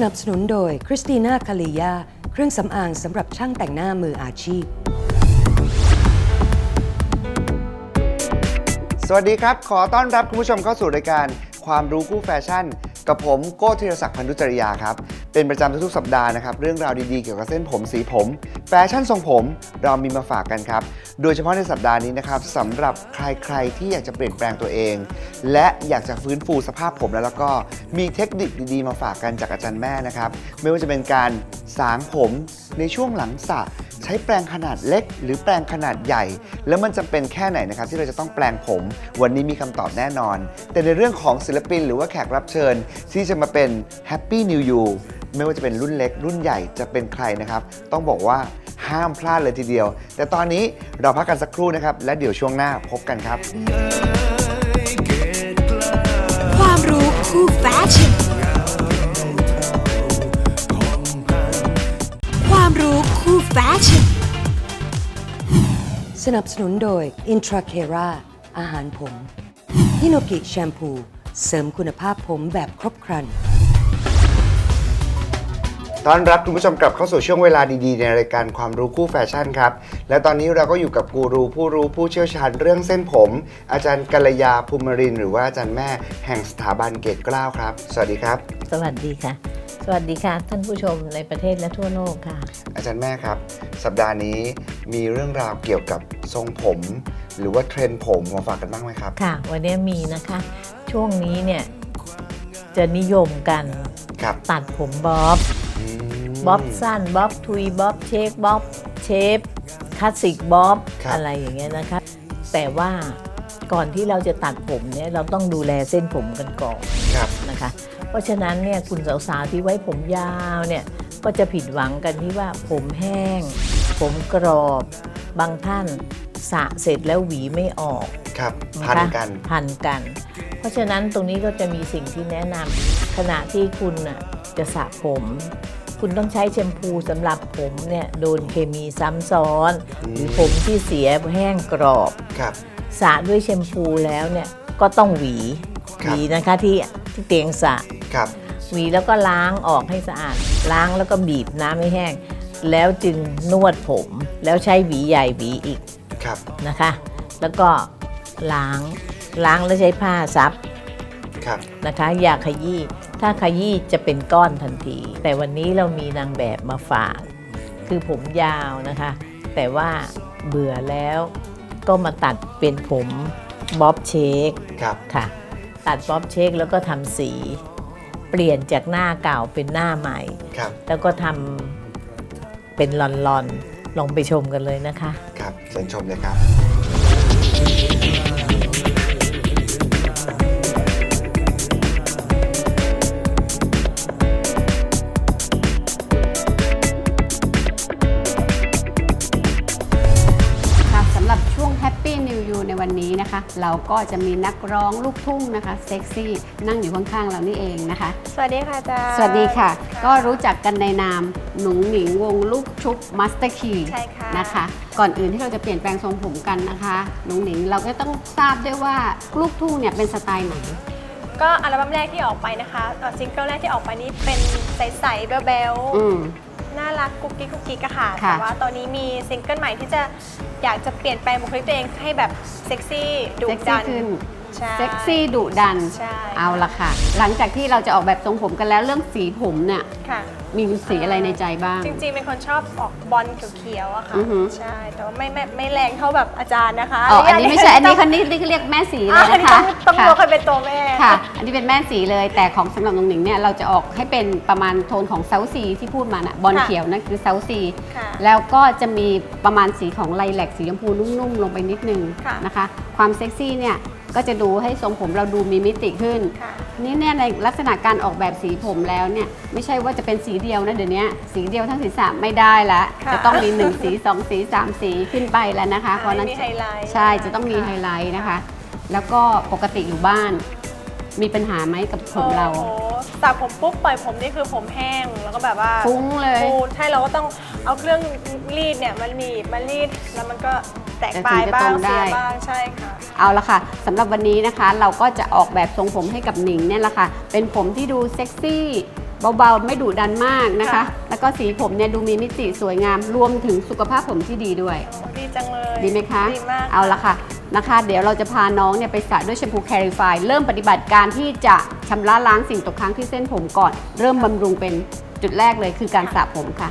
สนับสนุนโดยคริสติน่าคาลียาเครื่องสำอางสำหรับช่างแต่งหน้ามืออาชีพ สวัสดีครับ ขอต้อนรับคุณผู้ชมเข้าสู่รายการความรู้คู่แฟชั่น กับผมโก้ธีรศักดิ์พันธุจริยาครับ เป็นประจำทุกๆสัปดาห์นะครับ เรื่องราวดีๆ เกี่ยวกับเส้นผมสีผมแฟชั่นทรงผมเรามีมาฝากกันครับ โดยเฉพาะในสัปดาห์นี้นะครับสำหรับใครๆที่อยากจะเปลี่ยนแปลงตัวเอง และอยากจะฟื้นฟูสภาพผมแล้วแล้วก็มีเทคนิคดีๆ มาฝากกันจากอาจารย์แม่นะครับ ไม่ว่าจะเป็นการสางผมในช่วงหลังสระ ใช้แปรงขนาดเล็ก หรือแปรงขนาดใหญ่ แล้วมันจำเป็นแค่ไหนนะครับที่เราจะต้องแปรงผม วันนี้มีคำตอบแน่นอน แต่ในเรื่องของศิลปินหรือว่าแขกรับเชิญ ที่จะมาเป็น Happy New You ไม่ว่าจะเป็นรุ่นเล็ก รุ่นใหญ่จะเป็นใครนะครับ ต้องบอกว่าห้ามพลาดเลยทีเดียว แต่ตอนนี้เราพักกันสักครู่นะครับ และเดี๋ยวช่วงหน้าพบกันครับ ความรู้คู่แฟชั่น แฟชั่นสนับสนุนโดย i n t r a c e r a อาหารผมฮิโนกิแชมพู เสริมคุณภาพผมแบบครบครัน ต้อนรับคุณผู้ชมกลับเข้าสู่ช่วงเวลาดีๆ ในรายการความรู้คู่แฟชั่นครับ และตอนนี้เราก็อยู่กับกูรูผู้รู้ผู้เชี่ยวชาญเรื่องเส้นผม อาจารย์กัลยาภูมิรินทร์หรือว่าอาจารย์แม่แห่งสถาบันเกตเกล้าครับ สวัสดีครับ สวัสดีค่ะ สวัสดีค่ะ ท่านผู้ชมในประเทศและทั่วโลกค่ะ อาจารย์แม่ครับ สัปดาห์นี้มีเรื่องราวเกี่ยวกับทรงผม หรือว่าเทรนด์ผมมาฝากกันบ้างไหมครับ ค่ะ วันนี้มีนะคะ ช่วงนี้เนี่ยจะนิยมกันครับ ตัดผมบ๊อบอืม บ๊อบสั้นบ๊อบทุยบ๊อบเชคบ๊อบเชฟคลาสสิกบ๊อบครับ อะไรอย่างเงี้ยนะคะ แต่ว่าก่อนที่เราจะตัดผมเนี่ยเราต้องดูแลเส้นผมกันก่อนครับนะคะ เพราะฉะนั้นเนี่ยคุณสาวๆที่ไว้ผมยาวเนี่ยก็จะผิดหวังกันที่ว่าผมแห้ง ผมกรอบ บางท่านสระเสร็จแล้วหวีไม่ออก ครับะพัน คะกันพันกัน เพราะฉะนั้นตรงนี้ก็จะมีสิ่งที่แนะนำขณะที่คุณน่ะจะสระผม คุณต้องใช้แชมพูสำหรับผมเนี่ยโดนเคมีซ้ำซ้อน อืม หรือผมที่เสียแห้งกรอบครับ สระด้วยแชมพูแล้วเนี่ยก็ต้องหวีคหรับ วีนะคะที่ที่เตียงสระครับหวีแล้วก็ล้างออกให้สะอาด ล้างแล้วก็บีบน้ำให้แห้ง แล้วจึงนวดผมแล้วใช้หวีใหญ่หวีอีก ครับนะคะ แล้วก็ล้าง ล้างแล้วใช้ผ้าซับครับ นะคะ อย่าขยี้ ถ้าขยี้จะเป็นก้อนทันที แต่วันนี้เรามีนางแบบมาฝาก คือผมยาวนะคะ แต่ว่าเบื่อแล้วก็มาตัดเป็นผมบ๊อบเชคครับค่ะ ตัดบ๊อบเชคแล้วก็ทำสี เปลี่ยนจากหน้าเก่าเป็นหน้าใหม่ ครับ แล้วก็ทำเป็นลอนๆลองไปชมกันเลยนะคะ ครับเชิญชมเลยครับ เราก็จะมีนักร้องลูกทุ่งนะคะเซ็กซี่นั่งอยู่ข้างๆเรานี่เองนะคะ สวัสดีค่ะอาจารย์สวัสดีค่ะ ก็รู้จักกันในนามหนุ่งหนิงวงลูกชุบมัสเตอร์คีใช่ค่ะนะคะ ก่อนอื่นที่เราจะเปลี่ยนแปลงทรงผมกันนะคะหนุ่งหนิงเราก็ต้องทราบด้วยว่าลูกทุ่งเนี่ยเป็นสไตล์ไหนก็อัลบั้มแรกที่ออกไปนะคะเอ่อซิงเกิลแรกที่ออกไปนี้เป็นใสๆแบลอืมๆน่ารักกุ๊กกิ๊กกุ๊กกิ๊กอะค่ะค่ะ แต่ว่าตอนนี้มีซิงเกิลใหม่ที่จะ อยากจะเปลี่ยนแปลงบุคลิกตัวเองให้แบบเซ็กซี่ดุดันขึ้น ใช่เซ็กซี่ดุดัน ใช่ เอาละค่ะ หลังจากที่เราจะออกแบบทรงผมกันแล้วเรื่องสีผมเนี่ยค่ะ มีสีอะไรในใจบ้าง จริงๆ เป็นคนชอบออกบอลเขียวๆอะค่ะ อือหือ ใช่ แต่ว่าไม่ไม่ไม่แรงเท่าแบบอาจารย์นะคะอ๋ออันนี้ไม่ใช่อันนี้ต้คังนนี้นี่เรียกแม่สีเลอะยอันนะนี้คะต้องต้องค่ะรู้ว่าใครเป็นตัวแม่ ค่ะ อันนี้เป็นแม่สีเลย แต่ของสำหรับน้องหนิงเนี่ยเราจะออกให้เป็นประมาณโทนของเซาซีที่พูดมานะบอลค่ะเขียวนั่นคือเซาซีค่ะแล้วก็จะมีประมาณสีของไลแลกสีชมพูนุ่มๆ ลงไปนิดนึงค่ะ นะคะ ความเซ็กซี่เนี่ย ก็จะดูให้ทรงผมเราดูมีมิติขึ้นค่ะนี่เนี่ยในลักษณะการออกแบบสีผมแล้วเนี่ยไม่ใช่ว่าจะเป็นสีเดียวนะเดี๋ยวนี้สีเดียวทั้งศีรษะไม่ได้ละค่ะจะต้องมี1สี2สี3สีขึ้นไปแล้วนะคะเพราะฉะนั้นมีไฮไลท์ใช่จะต้องมีไฮไลท์นะคะ แล้วก็ปกติอยู่บ้าน มีปัญหาไหมกับผมเรา โอ้โหสระผมปุ๊บปล่อยผมนี่คือผมแห้งแล้วก็แบบว่าฟุ้งเลย ฟูใช่เราก็ต้องเอาเครื่องรีดเนี่ยมันหนีบมารีดแล้วมันก็แตกปลายแต่ถึงจะบ้าตงรงได้ เสียบ้างใช่ค่ะ เอาละค่ะสำหรับวันนี้นะคะ เราก็จะออกแบบทรงผมให้กับหนิงเนี่ยแหละค่ะ เป็นผมที่ดูเซ็กซี่เบาๆ ไม่ดุดันมากนะคะ ค่ะ แล้วก็สีผมเนี่ยดูมีมิติสวยงามรวมถึงสุขภาพผมที่ดีด้วยโอ้ดีจังเลย ดีไหมคะ ดีมากเอาละค่ะนะคะ เดี๋ยวเราจะพาน้องเนี่ยไปสระด้วยแชมพูแคริฟายเริ่มปฏิบัติการที่จะชำระล้างสิ่งตกค้างที่เส้นผมก่อน เริ่มบำรุงเป็นจุดแรกเลยคือการสระผมค่ะ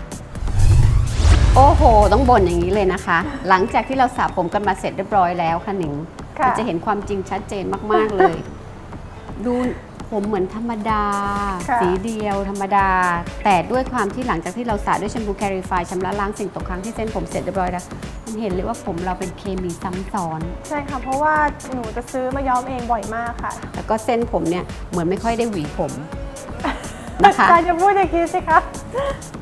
โอ้โห ต้องบ่นอย่างนี้เลยนะคะ หลังจากที่เราสระผมกันมาเสร็จเรียบร้อยแล้วค่ะหนิงค่ะ เราจะเห็นความจริงชัดเจนมากๆเลย ดู ผมเหมือนธรรมดา ค่ะ สีเดียวธรรมดา แต่ด้วยความที่หลังจากที่เราสระด้วยแชมพูแคริฟายชำระล้างสิ่งตกค้างที่เส้นผมเสร็จเรียบร้อยแล้วมันเห็นเลยว่าผมเราเป็นเคมีซ้ำซ้อน ใช่ค่ะ เพราะว่าหนูจะซื้อมาย้อมเองบ่อยมากค่ะแล้วก็เส้นผมเนี่ยเหมือนไม่ค่อยได้หวีผมนะคะ อาจารย์จะพูดอย่างนี้สิคะ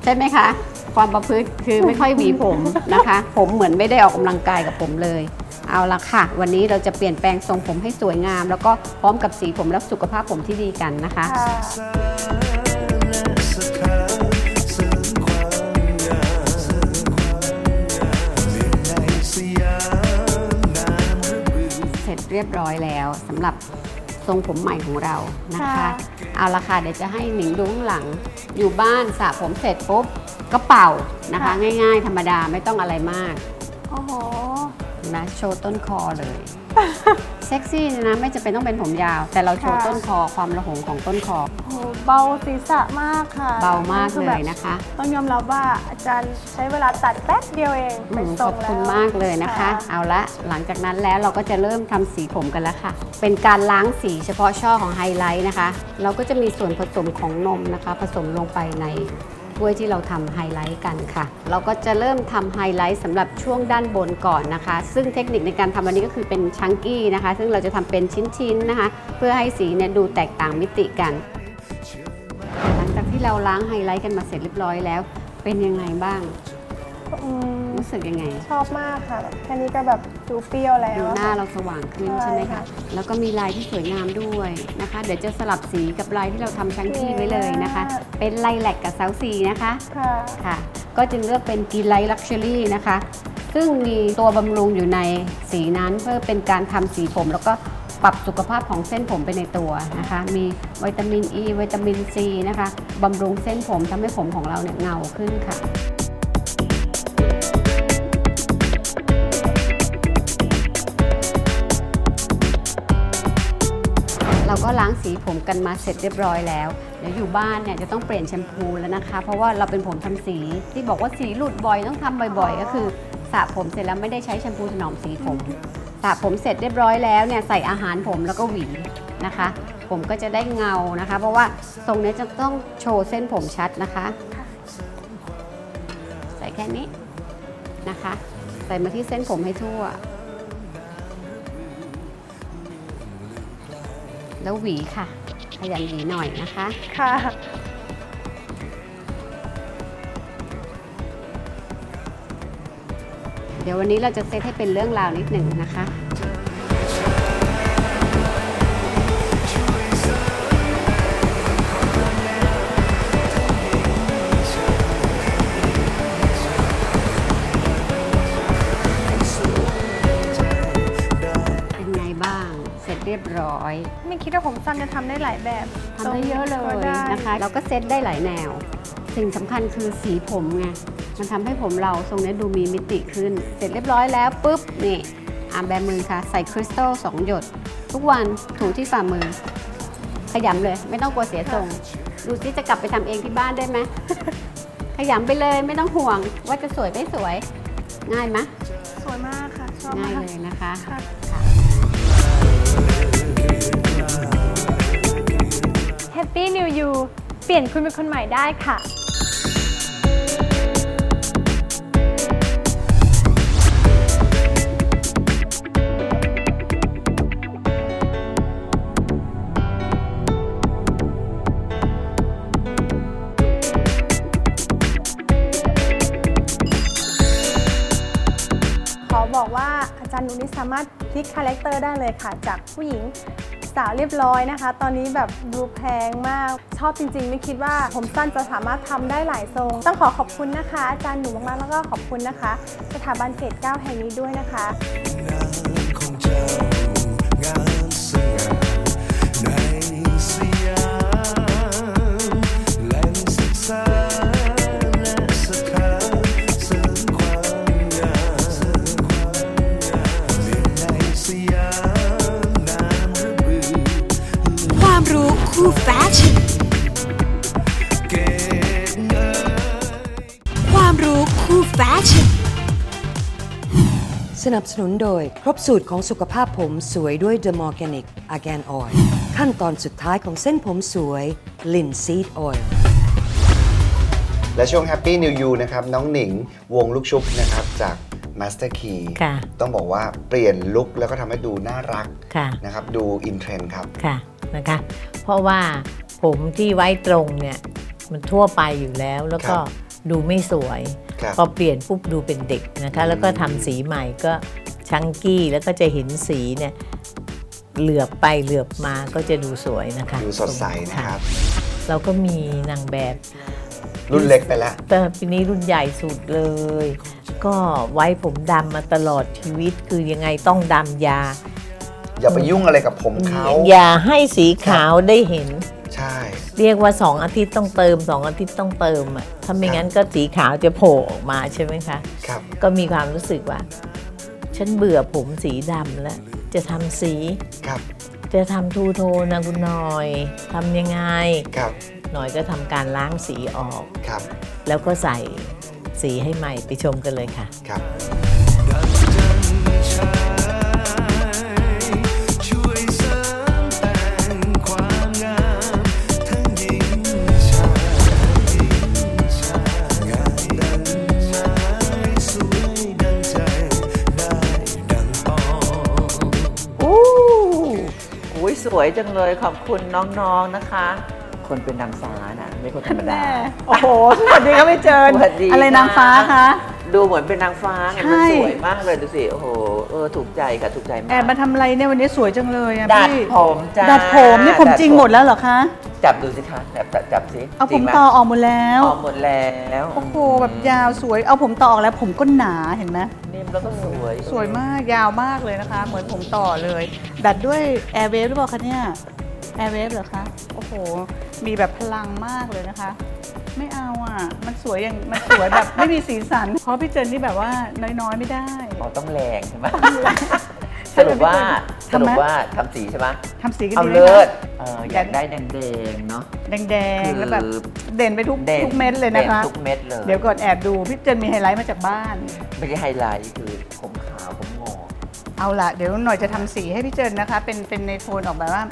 ใช่ไหมคะ ความประพฤติคือไม่ค่อยหวีผมนะคะ ผมเหมือนไม่ได้ออกกำลังกายกับผมเลย เอาละค่ะ วันนี้เราจะเปลี่ยนแปลงทรงผมให้สวยงาม แล้วก็พร้อมกับสีผมและสุขภาพผมที่ดีกันนะคะ เสร็จเรียบร้อยแล้วสำหรับทรงผมใหม่ของเรานะคะ ค่ะ เอาละค่ะเดี๋ยวจะให้หนิงดูข้างหลัง อยู่บ้านสระผมเสร็จปุ๊บก็เป่านะคะ ง่ายๆ ธรรมดาไม่ต้องอะไรมาก โอ้โห นะโชว์ต้นคอเลย เซ็กซี่นะไม่จะเป็นต้องเป็นผมยาว แต่เราโชว์ค่ะ ต้นคอความระหงของต้นคอ โอ้โหเบาศีรษะมากค่ะเบามากคือเลแบบยนะคะ ต้องยอมรับว่าอาจารย์ใช้เวลาตัดแป๊บเดียวเองอืเป็นมทรของบแล้ว คุณมากเลยนะคะเอาละหลังจากนั้นแล้วเราก็จะเริ่มทำสีผมกันแล้วค่ะ เป็นการล้างสีเฉพาะช่อของไฮไลท์นะคะ เราก็จะมีส่วนผสมของนมนะคะ ผสมลงไปใน ถ้วยที่เราทำไฮไลท์กันค่ะ เราก็จะเริ่มทำไฮไลท์สำหรับช่วงด้านบนก่อนนะคะ ซึ่งเทคนิคในการทำอันนี้ก็คือเป็นชังกี้นะคะ ซึ่งเราจะทำเป็นชิ้นๆนะคะ เพื่อให้สีเนี่ยดูแตกต่างมิติกัน หลังจากที่เราล้างไฮไลท์กันมาเสร็จเรียบร้อยแล้ว เป็นยังไงบ้าง อืมรู้สึกยังไง ชอบมากค่ะแบบแค่นี้ก็แบบ ดูเปรี้ยวแล้วดูอะหน้าค่ะเราสว่างขึ้นใช่ใช่ไหมค่ะ คะ แล้วก็มีลายที่สวยงามด้วยนะคะ เดี๋ยวจะสลับสีกับลายที่เราทำชังกี้ไว้เลยนะคะ เป็นไลแลกกับเซาซีนะคะ ค่ะ ค่ะ ก็จึงเลือกเป็นกีไลลักชัวรี่นะคะ ซึ่งมีตัวบำรุงอยู่ในสีนั้นเพื่อเป็นการทำสีผม แล้วก็ปรับสุขภาพของเส้นผมไปในตัวนะคะ มีวิตามินอ e, ีวิตามินซีนะคะบำรุงเส้นผมทำให้ผมของเราเนี่ยเงาขึ้นค่ะ เราก็ล้างสีผมกันมาเสร็จเรียบร้อยแล้ว เดี๋ยวอยู่บ้านเนี่ยจะต้องเปลี่ยนแชมพูแล้วนะคะ เพราะว่าเราเป็นผมทำสี ที่บอกว่าสีหลุดบ่อยต้องทำบ่อยๆ ก็คือสระผมเสร็จแล้วไม่ได้ใช้แชมพูถนอมสีผมสระผมเสร็จเรียบร้อยแล้วเนี่ยใส่อาหารผมแล้วก็หวีนะคะ ผมก็จะได้เงานะคะ เพราะว่าทรงนี้จะต้องโชว์เส้นผมชัดนะคะ ใส่แค่นี้นะคะ ใส่มาที่เส้นผมให้ทั่ว แล้วหวีค่ะ ขยันหวีหน่อยนะคะ ค่ะ เดี๋ยววันนี้เราจะเซตให้เป็นเรื่องราวนิดหนึ่งนะคะเป็นไงบ้าง เสร็จเรียบร้อยไม่คิดว่าผมสั้นจะทำได้หลายแบบทำได้เยอะเลก็ยได้นะคะ เราก็เซตได้หลายแนว สิ่งสำคัญคือสีผมไง มันทำให้ผมเราทรงนี้ดูมีมิติขึ้น เสร็จเรียบร้อยแล้วปุ๊บนี่อาแบมือค่ะ ใส่คริสตัล2หยด ทุกวันถูที่ฝ่ามือ ขยำเลย ไม่ต้องกลัวเสียทรง ดูซิจะกลับไปทำเองที่บ้านได้ไหมขยำไปเลยไม่ต้องห่วงว่าจะสวยไม่สวย ง่ายไหมสวยมากค่ะชอบง่ายมากเลยนะคะ Happy New You เปลี่ยนคุณเป็นคนใหม่ได้ค่ะ ขอบอกว่าอาจารย์นุนิสามารถพลิกคาแรคเตอร์ได้เลยค่ะ จากผู้หญิง สาวเรียบร้อยนะคะ ตอนนี้แบบดูแพงมาก ชอบจริงๆ ไม่คิดว่าผมสั้นจะสามารถทำได้หลายทรง ต้องขอขอบคุณนะคะ อาจารย์หนูมากๆแล้วก็ขอบคุณนะคะ สถาบันเกรดเก้าแห่งนี้ด้วยนะคะ สนับสนุนโดย ครบสูตรของสุขภาพผมสวยด้วย The Organic Argan Oil ขั้นตอนสุดท้ายของเส้นผมสวย Linseed Oil และช่วง Happy New You นะครับ น้องหนิงวงลูกชุบนะครับจาก Master Key ค่ะ ต้องบอกว่าเปลี่ยนลุคแล้วก็ทำให้ดูน่ารักค่ะ นะครับดูอินเทรนด์ครับ ค่ะนะคะ เพราะว่าผมที่ไว้ตรงเนี่ย มันทั่วไปอยู่แล้วแล้วก็ครับ ดูไม่สวยครับพอเปลี่ยนปุ๊บดูเป็นเด็กนะคะ แล้วก็ทำสีใหม่ก็ชังกี้แล้วก็จะเห็นสีเนี่ยเหลือบไปเหลือบมาก็จะดูสวยนะคะ ดูสดใสนะครับ เราก็มีนางแบบรุ่นเล็กไปแล้วแต่ปีนี้รุ่นใหญ่สุดเลย ก็ไว้ผมดำมาตลอดชีวิตคือยังไงต้องดำยา อย่าไปยุ่งอะไรกับผมเขาอย่าให้สีขาวได้เห็นใช่เรียกว่า 2 อาทิตย์ต้องเติม 2 อาทิตย์ต้องเติมอะถ้าไม่งั้นก็สีขาวจะโผล่ออกมาใช่ไหมคะครับก็มีความรู้สึกว่า ฉันเบื่อผมสีดำแล้ว จะทำสีครับ จะทำทูโทนนะคุณหน่อยทำยังไงครับหน่อยก็ทำการล้างสีออกครับ แล้วก็ใส่สีให้ใหม่ไปชมกันเลยค่ะครับ วยจังเลยขอบคุณน้องๆนะคะ คนเป็นนางฟ้าน่ะไม่คนธรรมดาโอ้โห สวัสดีครับพี่เจิญสวัสดีอะไรนางฟ้าคะ ดูเหมือนเป็นนางฟ้าไงใช่มันสวยมากเลยดูสิโอ้โหเออถูกใจค่ะถูกใจมากแอบมาทำอะไรเนี่ยวันนี้สวยจังเลยอะดัดพี่ผมจ้าดัดผมนี่ผมจริงหมดแล้วเหรอคะ จับดูสิคะจับจับจับสิเอาจผริงมไหต่อออกหมดแล้ว ออกหมดแล้วโอ้โหแบบยาวสวยเอาผมต่อออกแล้วผมก็หนาเห็นไหมนิ่มแล้วก็ส วยสวยมากยาวมากเลยนะคะ เหมือนผมต่อเลย ดัดด้วยแอร์เวฟหรือเปล่าคะเนี่ยแอร์เวฟเหรอคะโอ้โห มีแบบพลังมากเลยนะคะ ไม่เอาอะ มันสวยอย่างมันสวยแบบ ไม่มีสีสัน เพราะพี่เจนนี่แบบว่าน้อยๆไม่ได้ อ๋อต้องแรงใช่ไหมใช่สรุปว่าทำไหมสรุปว่าทำสีใช่ไหมทำสีกันเอาดีไหมเลิคะศเอออยากได้แดงๆเนาะแดงๆแล้วแบบคือเด่นไปทุกด่นทุกเม็ดเลยนะคะด่ทุกเม็ดเลยเดี๋ยวก่อนแอบดูพี่เจนมีไฮไลท์มาจากบ้านไม่ใช่ไฮไลท์คือ เอาล่ะเดี๋ยวหน่อยจะทำสีให้พี่เจนนะคะ เป็นเป็นในโทนออกแบบว่า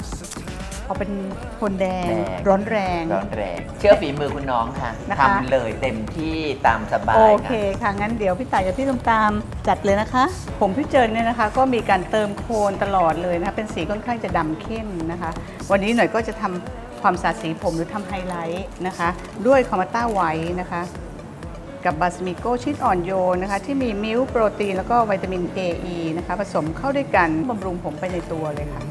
เอาเป็นโทนแดง ร้อนแรง ร้อนแรงเชื่อฝีมือคุณน้องค่ะนะคะ ทำเลยเต็มที่ตามสบาโอยเคค่ะ ค่ะ งั้นเดี๋ยวพี่ต่ายกับพี่ตมตามจัดเลยนะคะ ผมพี่เจนเนี่ยนะคะ ก็มีการเติมโคนตลอดเลยนะคะ เป็นสีค่อนข้างจะดำเข้มนะคะ วันนี้หน่อยก็จะทำความสาดสีผมหรือทำไฮไลท์นะคะ ด้วยคอมาต้าไวท์นะคะ กับบาสมิโกชีสอ่อนโยนนะคะ ที่มีมิลค์โปรตีน แล้วก็วิตามิน A E นะคะ ผสมเข้าด้วยกันบำรุงผมไปในตัวเลยค่ะ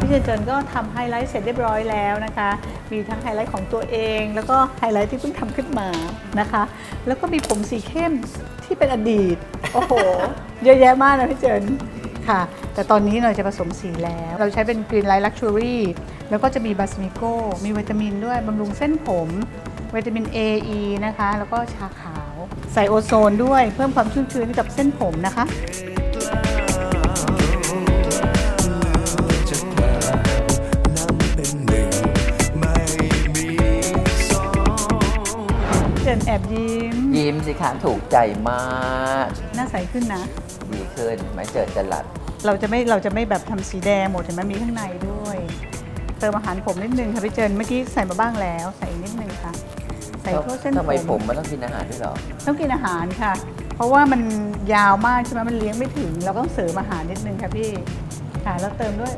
พี่เจนเจนก็ทำไฮไลท์เสร็จเรียบร้อยแล้วนะคะ มีทั้งไฮไลท์ของตัวเอง แล้วก็ไฮไลท์ที่เพิ่งทำขึ้นมานะคะ แล้วก็มีผมสีเข้มที่เป็นอดีต โอ้โห เยอะแยะมากนะพี่เจน ค่ะ แต่ตอนนี้เราจะผสมสีแล้ว เราใช้เป็นกรีนไลท์ลักชัวรี่แล้วก็จะมีบาสมิโกมีวิตามินด้วยบำรุงเส้นผมวิตามิน A E นะคะ แล้วก็ชาขาว ใส่โอโซนด้วยเพิ่มความชุ่มชื้นให้กับเส้นผมนะคะจะกล่าวนำเป็นหนึ่งไม่มีสองเจินแอบยิ้ม ยิ้มสิคะถูกใจมาก หน้าใสขึ้นนะ ดีขึ้น ไม่เจอจรัด เราจะไม่เราจะไม่แบบทำสีแดงหมดเห็นไหมมีข้างในด้วย เติมอาหารผมนิดนึงค่ะพี่เจินเมื่อกี้ใส่มาบ้างแล้ว ใส่อีกนิดนึงค่ะ ใส่ทั่วเส้นทำไมผผมมมันต้องกินอาหารด้วยเหรอต้องกินอาหารค่ะ เพราะว่ามันยาวมากใช่ไหมมันเลี้ยงไม่ถึง เราก็ต้องเสริมอาหารนิดนึงค่ะพี่ค่ะแล้วเติมด้วย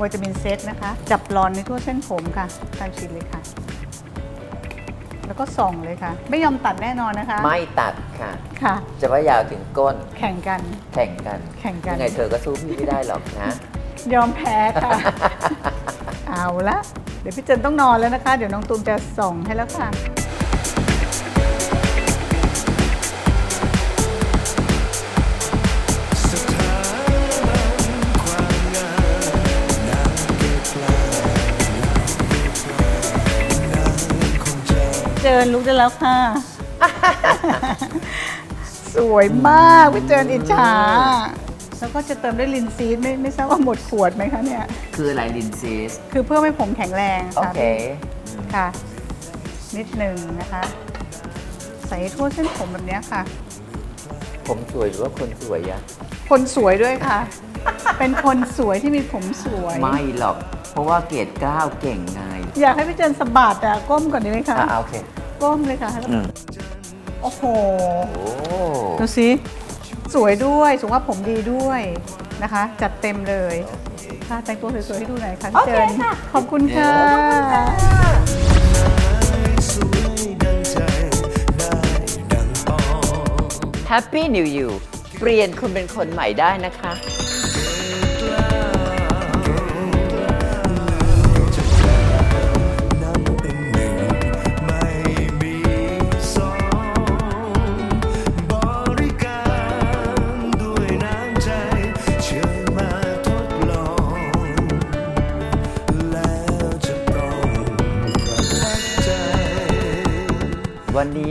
วิตามินเซตนะคะ จับรอนในทั่วเส้นผมค่ะตามฉีดเลยค่ะ แล้วก็ส่องเลยค่ะ ไม่ยอมตัดแน่นอนนะคะ ไม่ตัดค่ะ ค่ะ จะว่ายาวถึงก้น แข่งกัน แข่งกันแข่งกัน ยังไงเธอก็สู้พี่ไม่ได้หรอกนะ ยอมแพ้ค่ะ เอาละ เดี๋ยวพี่เจนต้องนอนแล้วนะคะ เดี๋ยวน้องตูมจะส่องให้แล้วค่ะ นลุกได้แล้วค่ะ สวยมากพี่เจินอิจฉาแล้วก็จะเติมด้วยลินซีดไม่ไม่ทราบว่าหมดขวดไหมคะเนี่ย คืออะไรลินซีสคือเพื่อให้ผมแข็งแรงโอค่ะเค ค่ะ นิดหนึ่งนะคะ ใส่ให้ทั่วเส้นผมแบบเนี้ยค่ะ ผมสวยหรือว่าคนสวยอะคนสวยด้วยค่ะ เป็นคนสวยที่มีผมสวย ไม่หรอก เพราะว่าเกรดเก้าเก่งไงอยากให้พี่เจนสะบัดอะก้มก่อนดีไหมคะ อะโอเค ก้มเลยค่ะแล้วอืมโอ้โห โอ้ดูสิ สวยด้วยสุขภาพผมดีด้วยนะคะ จัดเต็มเลยค่ะแต่งตัวสวยๆให้ดูหน่อยค่ะพี่เจนขอบคุณค่ะสวยดังใจได้ดังปอง Happy New You เปลี่ยนคุณเป็นคนใหม่ได้นะคะ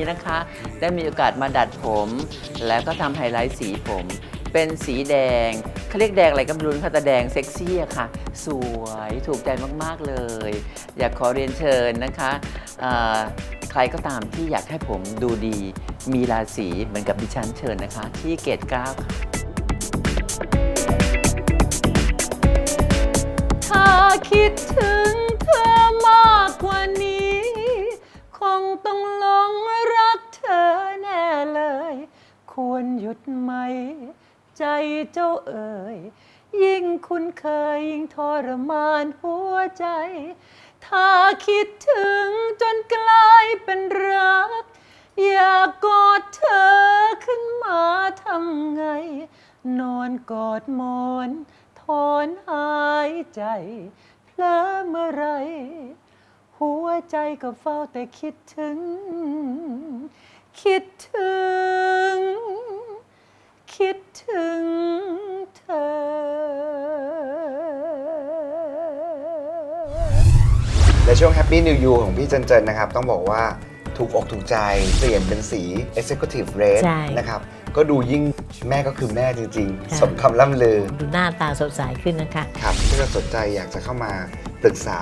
นนี้นะคะ ได้มีโอกาสมาดัดผม แล้วก็ทำไฮไลท์สีผม เป็นสีแดงเขาเรียกแดงอะไรก็ไม่รู้นะคะแต่แดงเซ็กซี่อะค่ะ สวยถูกใจมากๆเลย อยากขอเรียนเชิญนะคะใครก็ตามที่อยากให้ผมดูดีมีราศีเหมือนกับดิฉันเชิญนะคะ ที่เกตเก้าค่ะถ้าคิดถึง ยุดไหม ใจเจ้าเอ่ย ยิ่งคุ้นเคยยิ่งทรมานหัวใจ ถ้าคิดถึงจนกลายเป็นรัก อยากกอดเธอขึ้นมาทำไง นอนกอดมอนถอนหายใจเพลอเมื่อไร หัวใจก็เฝ้าแต่คิดถึง คิดถึง ช่วงแฮปปี้นิวยูของพี่เจนเจนนะครับ ต้องบอกว่าถูกอกถูกใจเปลี่ยนเป็นสี Executive Red ในะครับ ก็ดูยิ่งแม่ก็คือแม่จริงๆ สมคำล่ำลือดูหน้าตาสดใสขึ้นนะคะ ครับถ้าเกิสนใจอยากจะเข้ามาปรึกษา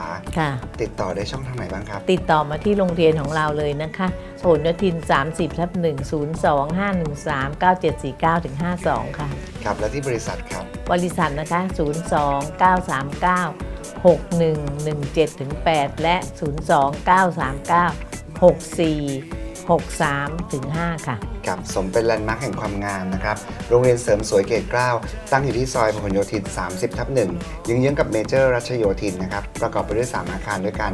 ติดต่อได้ช่องทางไหนบ้างครับ ติดต่อมาที่โรงเรียนของเราเลยนะคะผลโยธิน 30ทับ1 0 2 5 1 3 9 7 4 9ถึง52 ค่ะ ครับ และที่บริษัทครับ บริษัทนะคะ 0 2 9 3 9 6117-8 และ 02939 64 63-5 ค่ะ กับสมเป็นแลนด์มาร์คแห่งความงามนะครับ โรงเรียนเสริมสวยเกตเกล้าตั้งอยู่ที่ซอยพหลโยธิน 30 ทับหนึ่งยืงเยื้องกับเมเจอร์รัชโยธินนะครับ ประกอบไปด้วย 3 อาคารด้วยกัน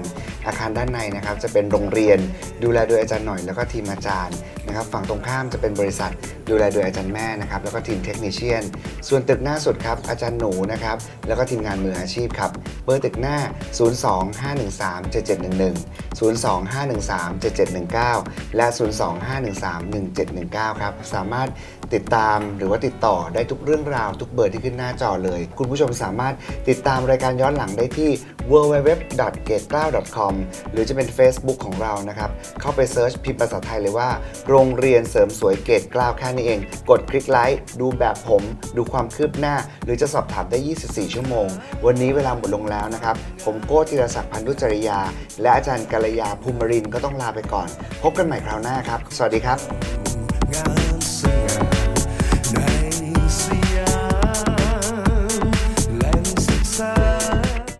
อาคารด้านในนะครับจะเป็นโรงเรียน ดูแลโดยอาจารย์หน่อยแล้วก็ทีมอาจารย์นะครับ ฝั่งตรงข้ามจะเป็นบริษัท ดูแลโดยอาจารย์แม่นะครับ แล้วก็ทีมเทคนิชเชียน ส่วนตึกหน้าสุดครับอาจารย์หนูนะครับ แล้วก็ทีมงานมืออาชีพครับ เบอร์ตึกหน้า 025137711 025137719 และ 0 2 5 1 3 1 7 1 19 ครับ สามารถติดตามหรือว่าติดต่อได้ทุกเรื่องราว ทุกเบอร์ที่ขึ้นหน้าจอเลย คุณผู้ชมสามารถติดตามรายการย้อนหลังได้ที่ www.gate9.com หรือจะเป็น Facebook ของเรานะครับ เข้าไปเซิร์ชพิมพ์ภาษาไทยเลยว่า โรงเรียนเสริมสวยเกต9แค่นี้เอง กดคลิกไลค์ดูแบบผม ดูความคืบหน้า หรือจะสอบถามได้ 24 ชั่วโมง วันนี้เวลาหมดลงแล้วนะครับ ผมโก้ธีรศักดิ์พันธุจริยา และอาจารย์กัลยาภูมิรินก็ต้องลาไปก่อน พบกันใหม่คราวหน้าครับ สวัสดีครับ I.